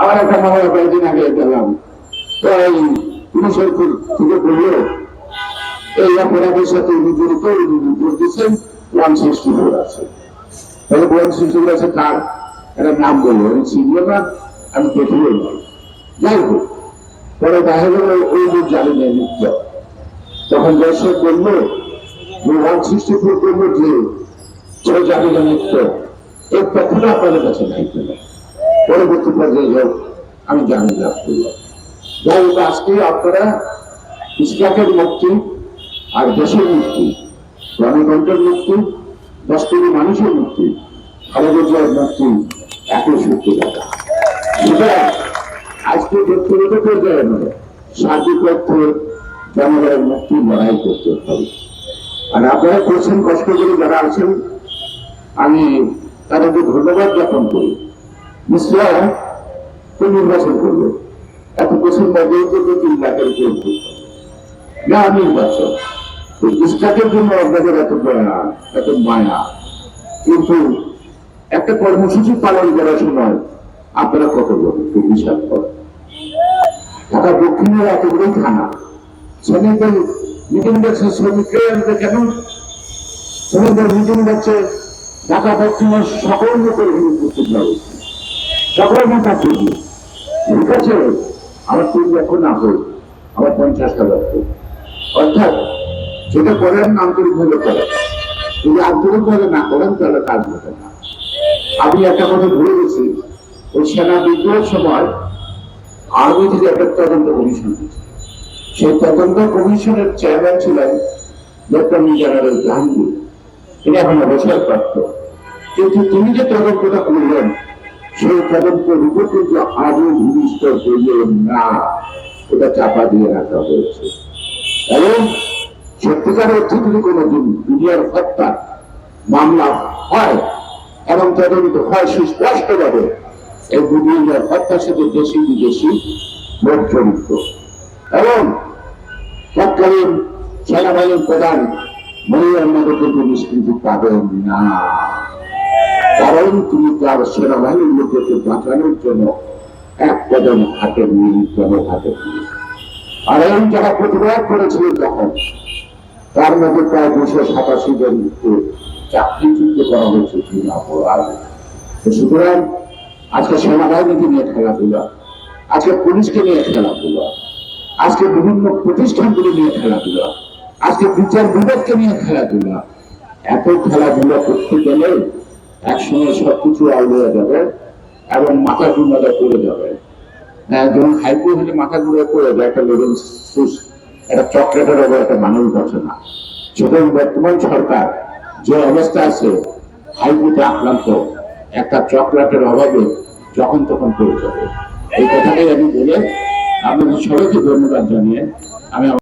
আমার একটা মামলা কয়েকদিন আগে গেলাম তো এই পুলিশের থেকে বলল, এই অপরাধের সাথে উনি জড়িত, উনি দিচ্ছেন ওয়ান সিক্সটি ফোর আছে। তাহলে ওয়ান সিক্সটি ফোর আছে কার একটা নাম বলল, আমি চিনিও না, আমি দেখিও না যাই হোক, পরে দেখা গেল ওই লোক জানি না মুক্ত তখন দর্শক বলল ওয়ান সিক্সটি ফোর করব যে জানি না মুক্ত এই তথ্যটা আপনাদের কাছে নাই। পরবর্তী পর্যায়ে যাও, আমি জানি লাভ করলাম যাই হোক, আজকে আপনারা ইসলামের মুক্তি আর দেশের মুক্তি, গণতন্ত্রের মুক্তি দশ কোটি মানুষের মুক্তি, খালেদা জিয়ার মুক্তি একই সত্যি কথা আজকে ব্যক্তিগত পর্যায়ে নয় সার্বিক অর্থে জনগণের মুক্তি লড়াই করতে হবে। আর আপনারা করছেন, কষ্ট করে যারা আছেন, আমি তাদেরকে ধন্যবাদ জ্ঞাপন করি। মিশ্রা তো নির্বাচন করল এত বছর মধ্যে কিন্তু তিন লাখের উপর। না, নির্বাচন। ইস্টাকের জন্য আপনাদের এত দয়া, এত মায়া। কিন্তু একটা কর্মসূচি পালন করার সময় আপনারা কত লোক হিসাব করেন ঢাকা দক্ষিণের এতগুলোই থানা, শ্রমিকদের, মিটিং যাচ্ছে শ্রমিকরাই আনবে কেন? শ্রমিকদের মিটিং যাচ্ছে ঢাকা দক্ষিণের সকল লোকের উপস্থিত ব্যবস্থা সকল মাথা করবে ঠিক আছে? আমার তিন লক্ষ না হোক, আমার পঞ্চাশটা লক্ষ অর্থাৎ, যেটা করেন আন্তরিকভাবে করেন। যদি আন্তরিকভাবে না করেন, তাহলে কাজ হবে না। আমি একটা কথা ভুলে গেছি, ওই সেনা বিদ্রোহের সময় আর্মি থেকে একটা তদন্ত কমিশন সেই তদন্ত কমিশনের চেয়ারম্যান ছিলেন লেফটেন্যান্ট জেনারেল জাহাঙ্গীর তিনি এখন অবসরপ্রাপ্ত। কিন্তু তিনি যে তদন্তটা করলেন সেই তদন্তের উপর কিন্তু আজও ভূমিষ্ঠ করলেন না। ওটা চাপা দিয়ে রাখা হয়েছে। এবং সত্যিকার অর্থে যদি কোনোদিন দুনিয়ার হত্যা, মামলা হয় এবং তদন্ত হয় সুস্পষ্টভাবে, এই দুনিয়ার হত্যার সাথে দেশি বিদেশি লোক জড়িত এবং তৎকালীন সেনাবাহিনীর প্রধান মধ্যে কিন্তু নিষ্কৃতি পাবেন না। কারণ তিনি তার সেনাবাহিনীর লোককে বাঁচানোর জন্য এক কদম হাতে নিয়ে কেন হাতে। আর এই যারা প্রতিবাদ করেছিলেন তখন, তার মধ্যে প্রায় দুশো সাতাশি জনকে চাকরিচ্যুত করা হয়েছে বিনা অপরাধে। সুতরাং আজকে সেনাবাহিনীকে নিয়ে খেলাধুলা, আজকে পুলিশকে নিয়ে খেলাধুলা, আজকে বিভিন্ন প্রতিষ্ঠানগুলি নিয়ে খেলাধুলা, আজকে বিচার বিভাগকে নিয়ে খেলাধুলা। এত খেলাধুলা করতে গেলে একসময় সবকিছু আউড়ে যাবে এবং মাথা ঘুমাতে পড়ে যাবে। যখন হাইকো হলে মাথা ঘুরে পড়ে যায়, একটা লেভেল সুস, একটা চক্রেটের ওপর একটা মানুষ বসে না। সুতরাং বর্তমান সরকার যে অবস্থা আছে হাইকোতে আক্রান্ত, একটা চক্রাটের অভাবে যখন তখন পড়ে যাবে। এই কথাটাই আমি বলে আপনাদের সবাইকে ধন্যবাদ জানিয়ে আমি